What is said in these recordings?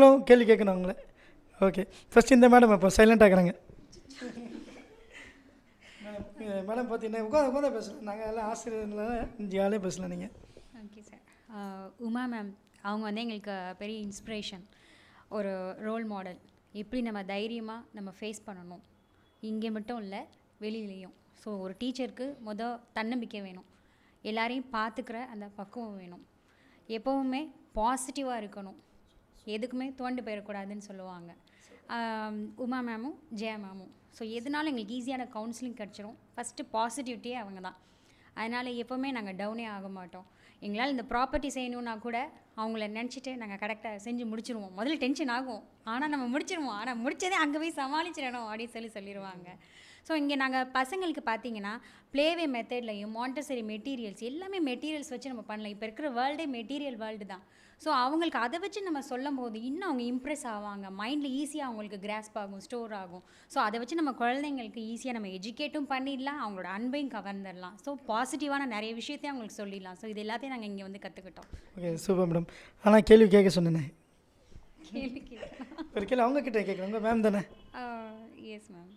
நீங்களும் கேள்வி கேட்கணும் அவங்கள. ஓகே ஃபஸ்ட் இந்த மேடம் இப்போ சைலண்ட் இருக்கிறாங்க. மேடம் மேடம் பார்த்தீங்கன்னா உட்காந்து உட்காந்து பேசலாம். நாங்கள் எல்லாம் ஆசிரியர்னால ஜாலியாக பேசலாம் நீங்கள் ஓகே சார் உமா மேம் அவங்க வந்து எங்களுக்கு பெரிய இன்ஸ்பிரேஷன் ஒரு ரோல் மாடல் எப்படி நம்ம தைரியமாக நம்ம ஃபேஸ் பண்ணணும். இங்கே மட்டும் இல்லை வெளியிலையும். ஸோ ஒரு டீச்சருக்கு மொதல் தன்னம்பிக்கை வேணும். எல்லாரையும் பார்த்துக்கிற அந்த பக்குவம் வேணும். எப்போவுமே பாசிட்டிவாக இருக்கணும். எதுக்குமே தோண்டு போயிடக்கூடாதுன்னு சொல்லுவாங்க. உமா மேமும் ஜெயா மேமும். ஸோ எதுனாலும் எங்களுக்கு ஈஸியான கவுன்சிலிங் கிடச்சிரும். ஃபஸ்ட்டு பாசிட்டிவிட்டியே அவங்க தான். அதனால் எப்போவுமே நாங்கள் டவுனே ஆக மாட்டோம். எங்களால் இந்த ப்ராப்பர்ட்டி செய்யணுன்னா கூட அவங்கள நினச்சிட்டு நாங்கள் கரெக்டாக செஞ்சு முடிச்சிருவோம். முதல்ல டென்ஷன் ஆகும். ஆனால் நம்ம முடிச்சிருவோம். ஆனால் முடித்ததே அங்கே போய் சமாளிச்சிடணும் அப்படின்னு சொல்லி சொல்லிடுவாங்க ஸோ இங்கே நாங்கள் பசங்களுக்கு பார்த்தீங்கன்னா ப்ளேவே மெத்தட்லையும் மாண்டசரி மெட்டீரியல்ஸ் எல்லாமே மெட்டீரியல்ஸ் வச்சு நம்ம பண்ணலாம். இப்போ இருக்கிற வேர்ல்டே மெட்டீரியல் வேர்ல்டு தான். ஸோ அவங்களுக்கு அதை வச்சு நம்ம சொல்லும் போது இன்னும் அவங்க இம்ப்ரெஸ் ஆவாங்க. மைண்டில் ஈஸியாக அவங்களுக்கு கிராஸ்ப் ஆகும் ஸ்டோர் ஆகும். ஸோ அதை வச்சு நம்ம குழந்தைங்களுக்கு ஈஸியாக நம்ம எஜுகேட்டும் பண்ணிடலாம் அவங்களோட அன்பையும் கவர்ந்துடலாம். ஸோ பாசிட்டிவான நிறைய விஷயத்தையும் அவங்களுக்கு சொல்லிடலாம். ஸோ இது எல்லாத்தையும் நாங்கள் இங்கே வந்து கற்றுக்கிட்டோம் ஓகே சூப்பர் மேடம் ஆனால் கேள்வி கேட்க சொன்னேனே. கேள்வி ஒரு கேள்வி அவங்க கிட்ட கேட்குறேன் உங்கள் மேம் தானே எஸ் மேம்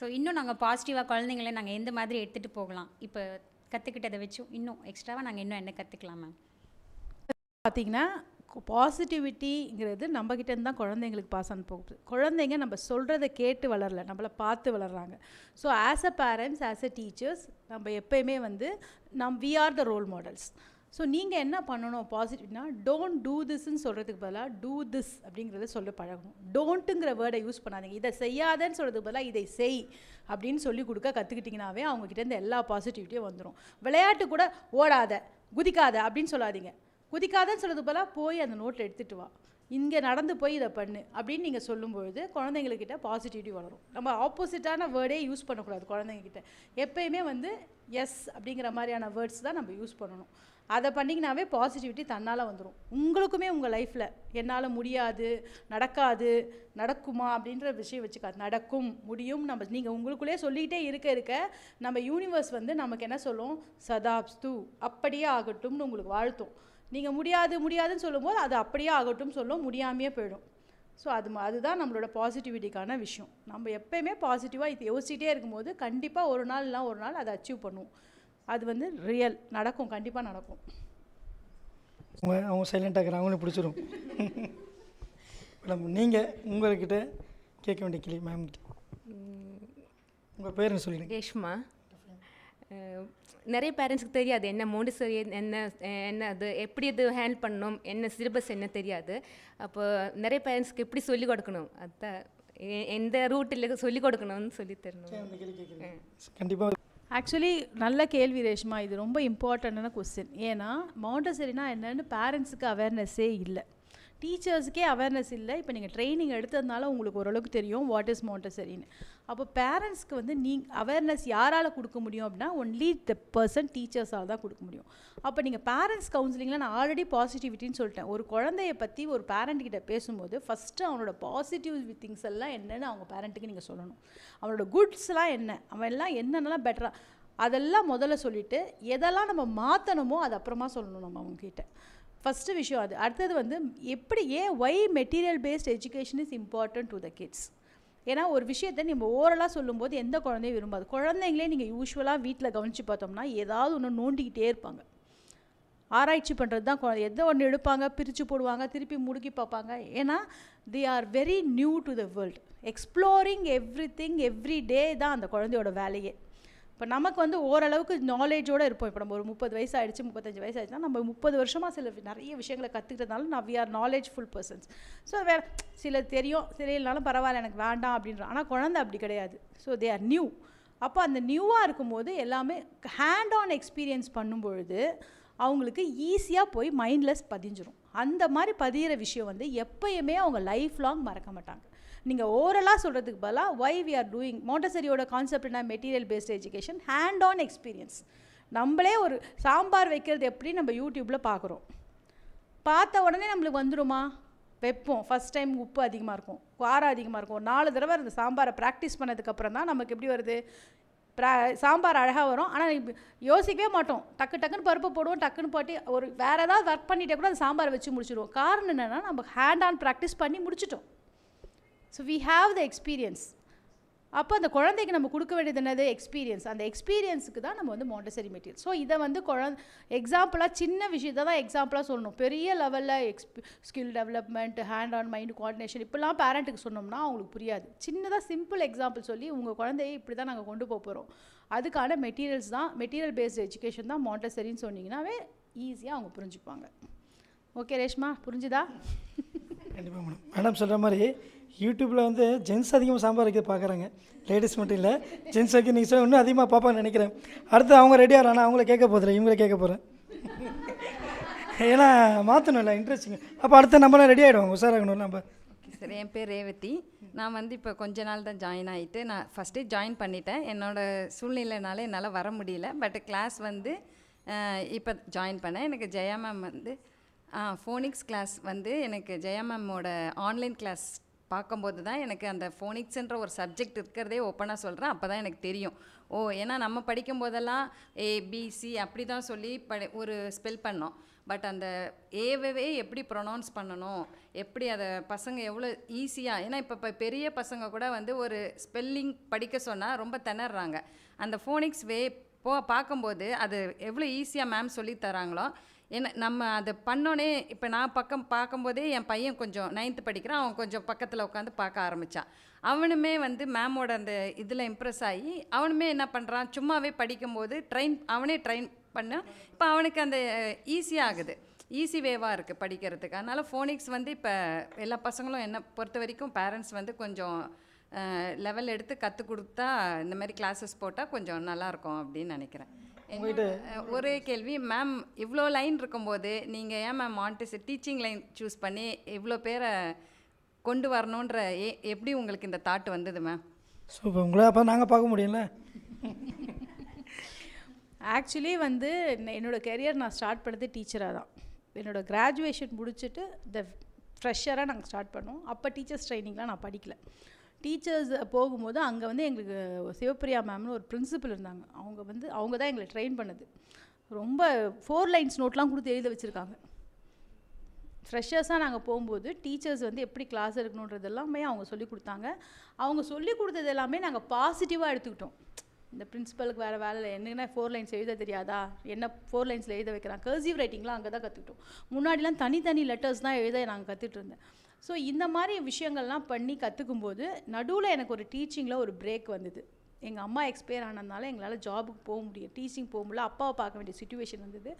ஸோ இன்னும் நாங்கள் பாசிட்டிவாக குழந்தைங்கள நாங்கள் எந்த மாதிரி எடுத்துகிட்டு போகலாம்? இப்போ கற்றுக்கிட்டதை வச்சும் இன்னும் எக்ஸ்ட்ராவாக நாங்கள் இன்னும் என்ன கற்றுக்கலாம் மேம் பார்த்தீங்கன்னா பாசிட்டிவிட்டிங்கிறது நம்மக்கிட்டேருந்து தான் குழந்தைங்களுக்கு பாஸ் ஆன் போகுது. குழந்தைங்க நம்ம சொல்கிறத கேட்டு வளரல நம்மளை பார்த்து வளர்கிறாங்க so as a parents as a teachers நம்ம எப்பயுமே வந்து நம் we are the role models so நீங்கள் என்ன பண்ணணும் பாசிட்டிவ்னா டோன்ட் டூ திஸ்ன்னு சொல்கிறதுக்கு பதிலாக டூ திஸ் அப்படிங்கிறத சொல்ல பழகணும். டோன்ட்டுங்கிற வேர்டை யூஸ் பண்ணாதீங்க. இதை செய்யாதன்னு சொல்கிறதுக்கு பதிலாக இதை செய் அப்படின்னு சொல்லி கொடுக்க கற்றுக்கிட்டிங்கனாவே அவங்கக்கிட்டேருந்து எல்லா பாசிட்டிவிட்டியும் வந்துடும் விளையாட்டு கூட ஓடாத குதிக்காத அப்படின்னு சொல்லாதீங்க. குதிக்காதன்னு சொல்கிறது போல போய் அந்த நோட்டில் எடுத்துகிட்டு வா. இங்கே நடந்து போய் இதை பண்ணு அப்படின்னு நீங்கள் சொல்லும்பொழுது குழந்தைங்கக்கிட்ட பாசிட்டிவிட்டி வளரும். நம்ம ஆப்போசிட்டான வேர்டே யூஸ் பண்ணக்கூடாது குழந்தைங்கக்கிட்ட எப்பயுமே வந்து எஸ் அப்படிங்கிற மாதிரியான வேர்ட்ஸ் தான் நம்ம யூஸ் பண்ணணும். அதை பண்ணிங்கனாவே பாசிட்டிவிட்டி தன்னால் வந்துடும் உங்களுக்குமே உங்கள் லைஃப்பில் என்னால் முடியாது நடக்காது நடக்குமா அப்படின்ற விஷயம் வச்சுக்காது. நடக்கும் முடியும். நம்ம நீங்கள் உங்களுக்குள்ளே சொல்லிக்கிட்டே இருக்க இருக்க நம்ம யூனிவர்ஸ் வந்து நமக்கு என்ன சொல்லும்? சதாப்ஸ்து. அப்படியே ஆகட்டும்னு உங்களுக்கு வாழ்த்தும். நீங்கள் முடியாது முடியாதுன்னு சொல்லும்போது அது அப்படியே ஆகட்டும் சொல்லும் முடியாமையே போயிடும். ஸோ அது அதுதான் நம்மளோட பாசிட்டிவிட்டிக்கான விஷயம். நம்ம எப்பயுமே பாசிட்டிவாக இது யோசிச்சிட்டே இருக்கும்போது கண்டிப்பாக ஒரு நாள் இல்லைனா ஒரு நாள் அதை அச்சீவ் பண்ணுவோம். அது வந்து ரியல் நடக்கும் கண்டிப்பாக நடக்கும். அவங்க அவங்க சைலண்ட் ஆக்குறாங்க அவங்களும் பிடிச்சிரும். மேடம் நீங்கள் உங்கள்கிட்ட கேட்க வேண்டிய கேள்வி மேம் உங்கள் பேர் என்ன சொல்லிடுங்க ரேஷ்மா. நிறைய பேரண்ட்ஸ்க்கு தெரியாது என்ன மோண்டிசரி என்ன என்ன அது எப்படி அது ஹேண்டில் பண்ணணும் என்ன சிலபஸ் என்ன தெரியாது. அப்போ நிறைய பேரண்ட்ஸ்க்கு எப்படி சொல்லிக் கொடுக்கணும். அதுதான் எ- எந்த ரூட்டில் சொல்லிக் கொடுக்கணும்னு சொல்லி தரணும். கண்டிப்பாக ஆக்சுவலி நல்ல கேள்வி ரேஷ்மா. இது ரொம்ப இம்பார்ட்டண்ட்டான கொஸ்டின் ஏன்னா மவுண்டசரினா என்னன்னு பேரண்ட்ஸுக்கு அவேர்னஸ்ஸே இல்லை. டீச்சர்ஸுக்கே அவேர்னஸ் இல்லை. இப்போ நீங்கள் ட்ரைனிங் எடுத்ததுனால உங்களுக்கு ஓரளவுக்கு தெரியும் வாட் இஸ் மோண்டசரின்னு அப்போ பேரண்ட்ஸ்க்கு வந்து நீ அவேர்னஸ் யாரால் கொடுக்க முடியும் அப்படின்னா ஒன்லி த பர்சன் டீச்சர்ஸால் தான் கொடுக்க முடியும். அப்போ நீங்கள் பேரண்ட்ஸ் கவுன்சிலிங்கில் நான் ஆல்ரெடி பாசிட்டிவிட்டின்னு சொல்லிட்டேன். ஒரு குழந்தைய பற்றி ஒரு parent கிட்ட பேசும்போது ஃபஸ்ட்டு அவனோட பாசிட்டிவ் திங்ஸ் எல்லாம் என்னன்னு அவங்க பேரண்ட்டுக்கு நீங்கள் சொல்லணும். அவனோட குட்ஸ்லாம் என்ன? அவன் எல்லாம் என்னென்னலாம் பெட்டராக அதெல்லாம் முதல்ல சொல்லிவிட்டு எதெல்லாம் நம்ம மாற்றணுமோ அது அப்புறமா சொல்லணும் நம்ம அவங்கக்கிட்ட ஃபஸ்ட்டு விஷயம் அது. அடுத்தது வந்து எப்படி ஏன் why material based education is important to the kids ஏன்னா ஒரு விஷயத்தை நம்ம ஓரலாக சொல்லும்போது எந்த குழந்தையும் விரும்பாது. குழந்தைங்களே நீங்கள் யூஸ்வலாக வீட்டில் கவனித்து பார்த்தோம்னா ஏதாவது ஒன்று நோண்டிக்கிட்டே இருப்பாங்க. ஆராய்ச்சி பண்ணுறது தான் குழந்தை. எதை ஒன்று எடுப்பாங்க பிரித்து போடுவாங்க திருப்பி முடுக்கி பார்ப்பாங்க. ஏன்னா they are very new to the world exploring everything every day தான் அந்த குழந்தையோட வேலையே. இப்போ நமக்கு வந்து ஓரளவுக்கு நாலேஜோடு இருப்போம். இப்போ நம்ம ஒரு முப்பது வயசு ஆகிடுச்சு முப்பத்தஞ்சு வயசு ஆயிடுச்சுன்னா நம்ம முப்பது வருஷமாக சில நிறைய விஷயங்களை கற்றுக்கிட்டதுனால நான் we are knowledge full persons so வேறு சில தெரியும் தெரியலனாலும் பரவாயில்ல எனக்கு வேண்டாம் அப்படின்ற ஆனால் குழந்தை அப்படி கிடையாது. ஸோ தே ஆர் நியூ அப்போ அந்த நியூவாக இருக்கும்போது எல்லாமே ஹேண்ட் ஆன் எக்ஸ்பீரியன்ஸ் பண்ணும்பொழுது அவங்களுக்கு ஈஸியாக போய் மைண்ட்லெஸ் பதிஞ்சிரும். அந்த மாதிரி பதிகிற விஷயம் வந்து எப்பயுமே அவங்க லைஃப் லாங் மறக்க மாட்டாங்க. நீங்கள் ஓரலாக சொல்கிறதுக்கு பதிலாக ஒய் வி ஆர் டூயிங் மோட்டசரியோட கான்செப்ட் என்ன? Material based education hand on experience நம்மளே ஒரு சாம்பார் வைக்கிறது எப்படி நம்ம யூடியூப்பில் பார்க்குறோம் பார்த்த உடனே நம்மளுக்கு வந்துடுமா வைப்போம். ஃபஸ்ட் டைம் உப்பு அதிகமாக இருக்கும். காரம் அதிகமாக இருக்கும். நாலு தடவை அந்த சாம்பாரை ப்ராக்டிஸ் பண்ணதுக்கப்புறம் தான் நமக்கு எப்படி வருது? ப்ரா சாம்பார் அழகாக வரும். ஆனால் யோசிக்கவே மாட்டோம். டக்கு டக்குன்னு பருப்பு போடுவோம் டக்குன்னு போட்டி ஒரு வேறு ஏதாவது ஒர்க் பண்ணிட்டே கூட அந்த சாம்பார் வச்சு முடிச்சிடுவோம். காரணம் என்னென்னா நம்ம ஹேண்ட் ஆன் ப்ராக்டிஸ் பண்ணி முடிச்சிட்டோம். So we have the experience அப்போ அந்த குழந்தைக்கு நம்ம கொடுக்க வேண்டியது என்னது? எக்ஸ்பீரியன்ஸ் அந்த எக்ஸ்பீரியன்ஸுக்கு தான் நம்ம வந்து மாண்டசரி மெட்டீரியல் ஸோ இதை வந்து குழந்த எக்ஸாம்பிளாக சின்ன விஷயத்தை தான் எக்ஸாம்பிளாக சொல்லணும். பெரிய லெவலில் XP skill development hand on mind coordination இப்படிலாம் பேரண்ட்டுக்கு சொன்னோம்னா அவங்களுக்கு புரியாது. சின்னதாக சிம்பிள் எக்ஸாம்பிள் சொல்லி உங்கள் குழந்தைய இப்படி தான் நாங்கள் கொண்டு போக போகிறோம் அதுக்கான மெட்டீரியல்ஸ் தான் மெட்டீரியல் பேஸ்டு எஜுகேஷன் தான் மாண்டசரின்னு சொன்னீங்கன்னாவே ஈஸியாக அவங்க புரிஞ்சுப்பாங்க. ஓகே ரேஷ்மா புரிஞ்சுதா? கண்டிப்பாக மேடம். மேடம் சொல்கிற மாதிரி யூடியூப்பில் வந்து ஜென்ஸ் அதிகமாக சாம்பார் வைக்க பார்க்குறாங்க. லேடிஸ் மட்டும் இல்லை ஜென்ஸ் வைக்க நீங்கள் சொல்ல இன்னும் அதிகமாக பார்ப்பான்னு நினைக்கிறேன். அடுத்து அவங்க ரெடியாக ஆனால் அவங்கள கேட்க போதில்ல இவங்கள கேட்க போகிறேன் ஏன்னா மாற்றணும் இல்லை இன்ட்ரெஸ்டிங் அப்போ அடுத்த நம்மளாம் ரெடி ஆகிடுவோம் உஷாராகணும் நம்ம. சரி என் பேர் ரேவதி. நான் வந்து இப்போ கொஞ்ச நாள் தான் ஜாயின் ஆகிட்டு நான் ஃபஸ்ட்டு ஜாயின் பண்ணிட்டேன். என்னோடய சூழ்நிலைனால என்னால் வர முடியல. பட் கிளாஸ் வந்து இப்போ ஜாயின் பண்ணேன். எனக்கு ஜெயா மேம் வந்து ஃபோனிக்ஸ் கிளாஸ் வந்து எனக்கு ஜெயா மேமோட ஆன்லைன் கிளாஸ் பார்க்கும்போது தான் எனக்கு அந்த ஃபோனிக்ஸ்ன்ற ஒரு சப்ஜெக்ட் இருக்கிறதே ஓப்பனாக சொல்கிறேன் அப்போ தான் எனக்கு தெரியும். ஓ ஏன்னா நம்ம படிக்கும் போதெல்லாம் ஏபிசி அப்படி தான் சொல்லி படி ஒரு ஸ்பெல் பண்ணோம். பட் அந்த ஏவவே எப்படி ப்ரொனவுன்ஸ் பண்ணணும்? எப்படி அதை பசங்க எவ்வளோ ஈஸியாக ஏன்னா இப்போ இப்போ பெரிய பசங்க கூட வந்து ஒரு ஸ்பெல்லிங் படிக்க சொன்னால் ரொம்ப திணறாங்க. அந்த ஃபோனிக்ஸ் வே போ பார்க்கும்போது அது எவ்வளோ ஈஸியாக மேம் சொல்லி தராங்களோ என்ன நம்ம அதை பண்ணோன்னே இப்போ நான் பக்கம் பார்க்கும்போதே என் பையன் கொஞ்சம் நைன்த்து படிக்கிறான் அவன் கொஞ்சம் பக்கத்தில் உட்காந்து பார்க்க ஆரம்பித்தான் அவனுமே வந்து மேமோட அந்த இதில் இம்ப்ரெஸ் ஆகி அவனுமே என்ன பண்ணுறான் சும்மாவே படிக்கும்போது ட்ரெயின் அவனே ட்ரெயின் பண்ண இப்போ அவனுக்கு அந்த ஈஸியாக ஆகுது. ஈஸி வேவாக இருக்குது படிக்கிறதுக்கு. அதனால் ஃபோனிக்ஸ் வந்து இப்போ எல்லா பசங்களும் என்ன பொறுத்த வரைக்கும் பேரண்ட்ஸ் வந்து கொஞ்சம் லெவல் எடுத்து கற்றுக் கொடுத்தா இந்த மாதிரி கிளாஸஸ் போட்டால் கொஞ்சம் நல்லாயிருக்கும் அப்படின்னு நினைக்கிறேன். ஒரே கேள்வி மேம் இவ்வளோ லைன் இருக்கும்போது நீங்கள் ஏன் ma'am Montessori teaching line choose பண்ணி இவ்வளோ பேரை கொண்டு வரணுன்ற ஏ எப்படி உங்களுக்கு இந்த தாட் வந்தது மேம் ஸோ உங்களை அப்போ நாங்கள் பார்க்க முடியும்ல? ஆக்சுவலி வந்து ந- என்னோட கெரியர் நான் ஸ்டார்ட் பண்ணது டீச்சராக தான். என்னோட கிராஜுவேஷன் முடிச்சுட்டு இந்த ஃப்ரெஷராக நாங்கள் ஸ்டார்ட் பண்ணோம் அப்போ டீச்சர்ஸ் ட்ரைனிங்லாம் நான் படிக்கல. டீச்சர்ஸ் போகும்போது அங்கே வந்து எங்களுக்கு சிவப்பிரியா மேம்னு ஒரு பிரின்சிபல் இருந்தாங்க. அவங்க வந்து அவங்க தான் எங்களை ட்ரெயின் பண்ணது. ரொம்ப ஃபோர் லைன்ஸ் நோட்லாம் கொடுத்து எழுத வச்சுருக்காங்க. ஃப்ரெஷர்ஸாக நாங்கள் போகும்போது டீச்சர்ஸ் வந்து எப்படி கிளாஸ் இருக்கணுன்றது எல்லாமே அவங்க சொல்லி கொடுத்தாங்க. அவங்க சொல்லி கொடுத்தது எல்லாமே நாங்கள் பாசிட்டிவாக எடுத்துக்கிட்டோம். இந்த பிரின்சிபலுக்கு வேறு வேலை இல்லை. என்னென்ன ஃபோர் லைன்ஸ் எழுத தெரியாதா? என்ன ஃபோர் லைன்ஸில் எழுத வைக்கிறான்? கர்சிவ் ரைட்டிங்லாம் அங்கே தான் கற்றுக்கிட்டோம் முன்னாடிலாம் தனித்தனி லெட்டர்ஸ் தான் எழுத நாங்கள் கற்றுட்டு இருந்தேன். ஸோ இந்த மாதிரி விஷயங்கள்லாம் பண்ணி கற்றுக்கும்போது நடுவில் எனக்கு ஒரு டீச்சிங்கில் ஒரு பிரேக் வந்தது. எங்கள் அம்மா எக்ஸ்பயர் ஆனதுனால எங்களால் ஜாபுக்கு போக முடியும் டீச்சிங் போக முடியல. அப்பாவை பார்க்க வேண்டிய சுச்சுவேஷன் வந்தது.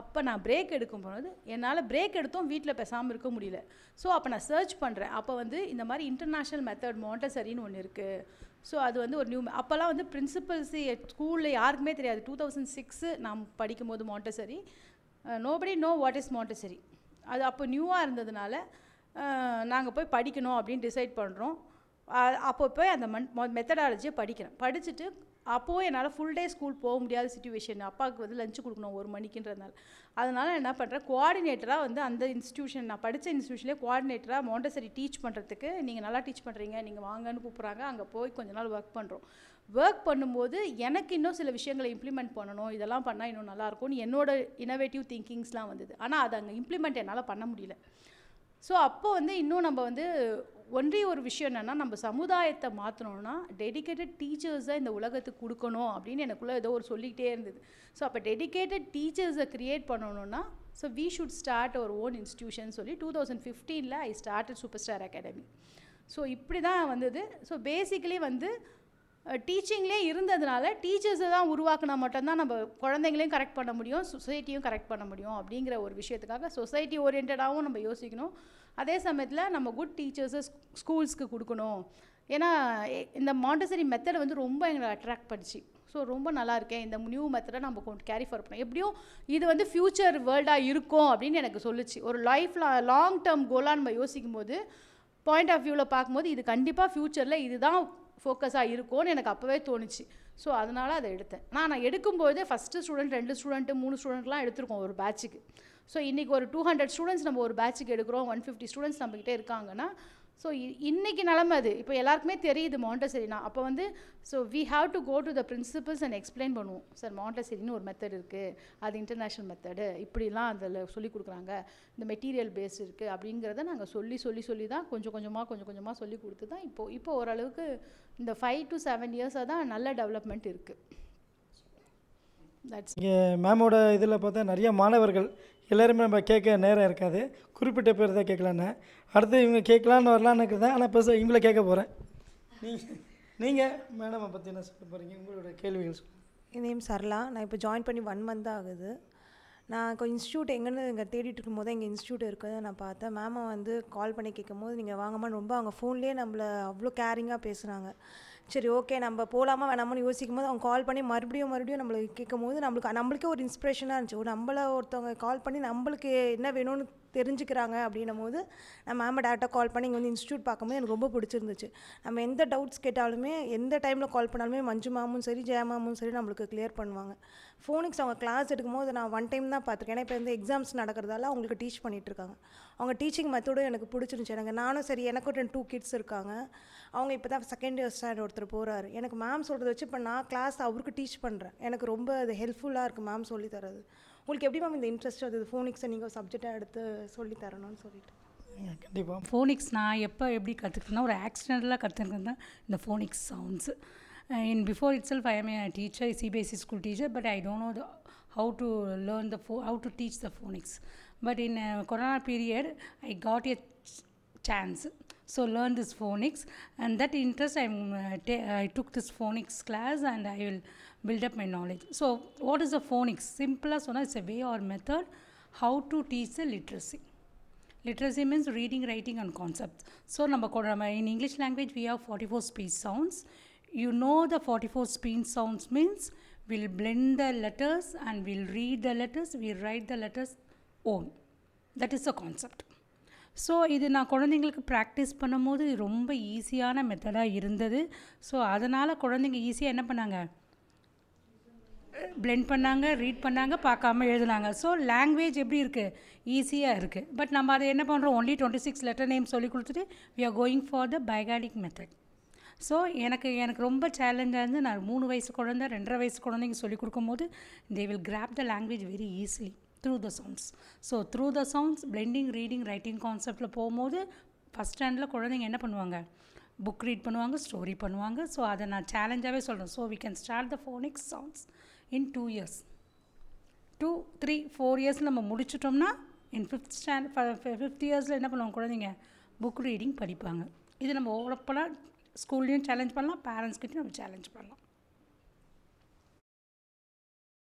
அப்போ நான் பிரேக் எடுக்கும் போது என்னால் பிரேக் எடுத்தும் வீட்டில் பேசாமல் இருக்க முடியல. ஸோ அப்போ நான் சர்ச் பண்ணுறேன் அப்போ வந்து இந்த மாதிரி இன்டர்நேஷ்னல் மெத்தட் மாண்டசரின்னு ஒன்று இருக்குது ஸோ அது வந்து ஒரு நியூ அப்போல்லாம் வந்து பிரின்சிபல்ஸு ஸ்கூலில் யாருக்குமே தெரியாது. டூ தௌசண்ட் சிக்ஸு நான் படிக்கும்போது Montessori nobody know what is Montessori அது அப்போ நியூவாக இருந்ததுனால நாங்கள் போய் படிக்கணும் அப்படின்னு டிசைட் பண்ணுறோம் அப்போ போய் அந்த மன் மெத்தடாலஜியை படிக்கிறேன். படிச்சுட்டு அப்போவும் என்னால் ஃபுல் டே ஸ்கூல் போக முடியாத சுச்சுவேஷன் அப்பாவுக்கு வந்து லஞ்சு கொடுக்கணும் ஒரு மணிக்குன்றதுனால. அதனால் என்ன பண்ணுறேன் கோஆர்டினேட்டராக வந்து அந்த இன்ஸ்டியூஷன் நான் படித்த இன்ஸ்டியூஷன்லேயே கோஆர்டினேட்டராக மோண்டசரி டீச் பண்ணுறதுக்கு நீங்கள் நல்லா டீச் பண்ணுறீங்க நீங்கள் வாங்கன்னு கூப்பிட்றாங்க. அங்கே போய் கொஞ்ச நாள் ஒர்க் பண்ணுறோம் ஒர்க் பண்ணும்போது எனக்கு இன்னும் சில விஷயங்களை இம்ப்ளிமெண்ட் பண்ணணும். இதெல்லாம் பண்ணால் இன்னும் நல்லாயிருக்கும்னு என்னோட இனோவேட்டிவ் திங்கிங்ஸ்லாம் வந்தது. ஆனால் அதை அங்கே இம்ப்ளிமெண்ட் என்னால் பண்ண முடியல. ஸோ அப்போ வந்து இன்னும் நம்ம வந்து ஒன்றே ஒரு விஷயம் என்னென்னா நம்ம சமுதாயத்தை மாற்றணும்னா டெடிக்கேட்டட் டீச்சர்ஸை இந்த உலகத்துக்கு கொடுக்கணும் அப்படின்னு எனக்குள்ளே ஏதோ ஒரு சொல்லிக்கிட்டே இருந்தது. ஸோ அப்போ டெடிக்கேட்டட் டீச்சர்ஸை க்ரியேட் பண்ணணும்னா so we should start our own institution சொல்லி two thousand ஃபிஃப்டீனில் I started Super Star Academy so இப்படி தான் வந்தது. ஸோ பேசிக்கலி வந்து டீச்சிங்லேயே இருந்ததுனால டீச்சர்ஸை தான் உருவாக்கினா மட்டும்தான் நம்ம குழந்தைங்களையும் கரெக்ட் பண்ண முடியும் சொசைட்டியும் கரெக்ட் பண்ண முடியும் அப்படிங்கிற ஒரு விஷயத்துக்காக சொசைட்டி ஓரியன்டாகவும் நம்ம யோசிக்கணும். அதே சமயத்தில் நம்ம குட் டீச்சர்ஸை ஸ்கூல்ஸ்க்கு கொடுக்கணும். ஏன்னா இந்த மாண்டசரி மெத்தட் வந்து ரொம்ப எங்களை அட்ராக்ட் பண்ணிச்சு. ஸோ ரொம்ப நல்லா இருக்கேன். இந்த நியூ மெத்தடை நம்ம கொண்டு கேரி ஃபார் பண்ணோம் எப்படியும் இது வந்து ஃப்யூச்சர் வேர்ல்டாக இருக்கும் அப்படின்னு எனக்கு சொல்லுச்சு. ஒரு லைஃப் லாங் டேர்ம் கோலாக நம்ம யோசிக்கும் போது பாயிண்ட் ஆஃப் வியூவில் பார்க்கும்போது இது கண்டிப்பாக ஃப்யூச்சரில் இதுதான் ஃபோக்கஸாக இருக்கும்னு எனக்கு அப்போவே தோணுச்சு. ஸோ அதனால் அதை எடுத்தேன். நான் நான் எடுக்கும்போதே ஃபஸ்ட்டு ஸ்டூடெண்ட் ரெண்டு ஸ்டூடெண்ட்டு மூணு ஸ்டூடெண்ட்லாம் எடுத்திருக்கோம் ஒரு பேட்சுக்கு ஸோ இன்றைக்கி ஒரு டூ ஹண்ட்ரட் ஸ்டூடெண்ட்ஸ் நம்ம ஒரு பேட்சுக்கு எடுக்கிறோம். ஒன் ஃபிஃப்டி ஸ்டூடெண்ட்ஸ் நம்மக்கிட்ட இருக்காங்கன்னா ஸோ இன்னைக்கு நிலமை அது. இப்போ எல்லாருக்குமே தெரியுது மாண்டசரினா அப்போ வந்து so we have to go to the principals and explain பண்ணுவோம். சார் மாண்டசரின்னு ஒரு மெத்தட் இருக்குது அது இன்டர்நேஷ்னல் மெத்தடு இப்படிலாம் அதில் சொல்லி கொடுக்குறாங்க. இந்த மெட்டீரியல் பேஸ் இருக்குது அப்படிங்கிறத நாங்கள் சொல்லி சொல்லி சொல்லி தான் கொஞ்சம் கொஞ்சமாக கொஞ்சம் கொஞ்சமாக சொல்லி கொடுத்து தான் இப்போது இப்போ ஓரளவுக்கு இந்த ஃபைவ் டு செவன் இயர்ஸாக தான் நல்ல டெவலப்மெண்ட் இருக்குது இங்கே மேமோட இதில் பார்த்தா நிறைய மாணவர்கள் எல்லாருமே நம்ம கேட்க நேரம் இருக்காது. குறிப்பிட்ட பேர் தான் கேட்கலான்னு. அடுத்து இவங்க கேட்கலான்னு வரலான்னு இருக்கிறேன் ஆனால் இப்போ இவங்கள கேட்க போகிறேன் நீங்கள் நீங்கள் மேடமை பற்றி என்ன சொல்ல போகிறீங்க உங்களோட கேள்விகள் சொல்லுங்கள் நேம் சரளா. நான் இப்போ ஜாயின் பண்ணி ஒன் மந்த் தான் ஆகுது. நான் இப்போ இன்ஸ்டியூட் எங்கன்னு இங்கே தேடிட்டு இருக்கும்போது எங்கள் இன்ஸ்டியூட் இருக்குது நான் பார்த்தேன். மேமை வந்து கால் பண்ணி கேட்கும்போது நீங்கள் வாங்கம்மா ரொம்ப அவங்க ஃபோன்லேயே நம்மளை அவ்வளோ கேரிங்காக பேசுகிறாங்க சரி ஓகே நம்ம போகலாமா வேணாமான்னு யோசிக்கும் போது அவங்க கால் பண்ணி மறுபடியும் மறுபடியும் நம்மளுக்கு கேட்கும் போது நம்மளுக்கு நம்மளுக்கே ஒரு இன்ஸ்பிரேஷனாக இருந்துச்சு. ஒரு நம்மள ஒருத்தவங்க கால் பண்ணி நம்மளுக்கு என்ன வேணும்னு தெரிஞ்சுக்கிறாங்க அப்படின்னும் போது நான் மேமை டேரெக்டாக கால் பண்ணி இங்கே வந்து இன்ஸ்டியூட் பார்க்கும்போது எனக்கு ரொம்ப பிடிச்சிருந்துச்சு. நம்ம எந்த டவுட்ஸ் கேட்டாலுமே எந்த டைமில் கால் பண்ணாலுமே மஞ்சு மாமும் சரி ஜெய மாமும் சரி நம்மளுக்கு கிளியர் பண்ணுவாங்க. ஃபோனிக்ஸ் அவங்க கிளாஸ் எடுக்கும்போது நான் ஒன் டைம் தான் பார்த்துருக்கேன். ஏன்னா இப்போ வந்து எக்ஸாம்ஸ் நடக்கிறதால அவங்களுக்கு டீச் பண்ணிகிட்டு இருக்காங்க அவங்க டீச்சிங் மெத்தடும் எனக்கு பிடிச்சிருந்துச்சு. எனக்கு நானும் சரி எனக்கும் ரெண்டு டூ கிட்ஸ் இருக்காங்க. அவங்க இப்போ தான் செகண்ட் இயர் ஸ்டாண்டர்ட் ஒருத்தர் போகிறாரு எனக்கு மேம் சொல்கிறத வச்சு இப்போ நான் கிளாஸ் அவருக்கு டீச் பண்ணுறேன் எனக்கு ரொம்ப அது ஹெல்ப்ஃபுல்லாக இருக்குது மேம் சொல்லி தரது உங்களுக்கு எப்படி மேம் இந்த இன்ட்ரெஸ்ட் அது ஃபோனிக்ஸை நீங்கள் சப்ஜெக்டாக எடுத்து சொல்லி தரணும்னு சொல்லிட்டு. கண்டிப்பாக ஃபோனிக்ஸ் நான் எப்போ எப்படி கற்றுக்கிட்டேன்னா ஒரு ஆக்சிடென்டலாக கற்றுக்கிறது தான் இந்த phonics sounds in before itself I am a teacher CBSE school teacher but I don't know the how to learn the pho how to teach the phonics but in corona period I got a chance So learn this phonics and that interest I'm, uh, took this phonics class and I will build up my knowledge. So what is the phonics? Simple as one it's a way or method how to teach the literacy. Literacy means reading, writing and concepts. So in English language we have 44 speech sounds. You know the 44 speech sounds means we'll blend the letters and we'll read the letters, we we'll write the letters own. That is the concept. So இது நான் குழந்தைங்களுக்கு practice பண்ணும்போது ரொம்ப ஈஸியான மெத்தடாக இருந்தது. So அதனால் குழந்தைங்க ஈஸியாக என்ன பண்ணாங்க? பிளெண்ட் பண்ணாங்க ரீட் பண்ணாங்க பார்க்காம எழுதுனாங்க. ஸோ லாங்குவேஜ் எப்படி இருக்குது ஈஸியாக இருக்குது பட் நம்ம அதை என்ன பண்ணுறோம் only twenty six letter name சொல்லி கொடுத்துட்டு we are going for the phonic method so எனக்கு எனக்கு ரொம்ப சேலஞ்சாக இருந்து நான் மூணு வயசு குழந்தை ரெண்டரை வயசு குழந்தைங்க சொல்லி கொடுக்கும்போது they will grab the language very easily through the sounds so through the sounds blending reading writing கான்செப்டில் போகும்போது ஃபஸ்ட் ஸ்டாண்டில் குழந்தைங்க என்ன பண்ணுவாங்க? புக் ரீட் பண்ணுவாங்க ஸ்டோரி பண்ணுவாங்க. ஸோ அதை நான் சேலஞ்சாகவே சொல்கிறேன் so we can start the phonics sounds in two years two three four years நம்ம முடிச்சிட்டோம்னா இன் ஃபிஃப்த் ஸ்டாண்ட் ஃபிஃப்த் இயர்ஸில் என்ன பண்ணுவாங்க குழந்தைங்க? புக் ரீடிங் படிப்பாங்க. இது நம்ம ஓரப்பெல்லாம் ஸ்கூல்லையும் சேலஞ்ச் பண்ணலாம் பேரண்ட்ஸ்கிட்டையும் நம்ம சேலஞ்ச் பண்ணலாம்.